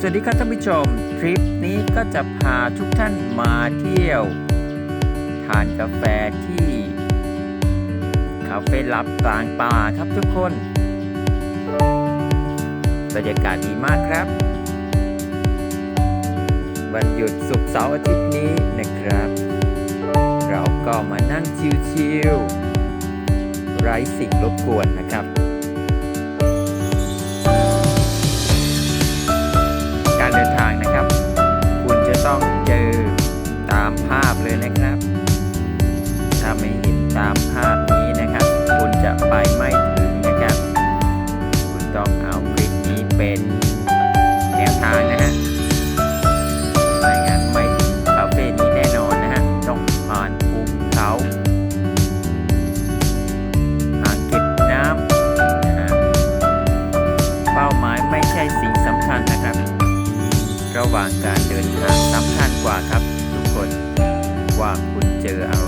สวัสดีครับท่านผู้ชม ทริปนี้ก็จะพาทุกท่านมาเที่ยว ทานกาแฟที่คาเฟ่ลับกลางป่าครับทุกคนบรรยากาศดีมากครับ วันหยุดศุกเสาร์อาทิตย์นี้นะครับ เราก็มานั่งชิลๆไร้สิ่งรบกวนนะครับ เป็นแนวทางนะฮะรายงานไม่ถึงคาเฟ่นี้แน่นอนนะฮะต้องผ่านภูเขาห่างเก็บน้ำนะฮะเป้าหมายไม่ใช่สิ่งสำคัญนะครับ ระหว่างการเดินทางสำคัญกว่าครับ ทุกคนว่าคุณเจออะไร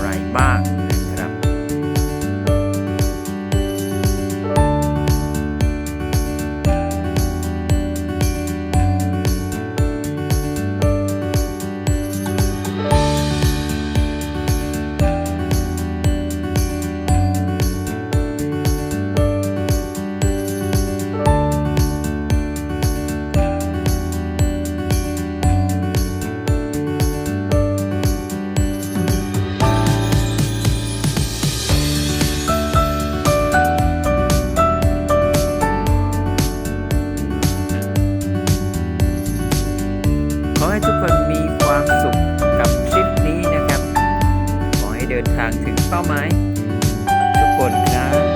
ทางถึงเป้าหมายทุกคนครับ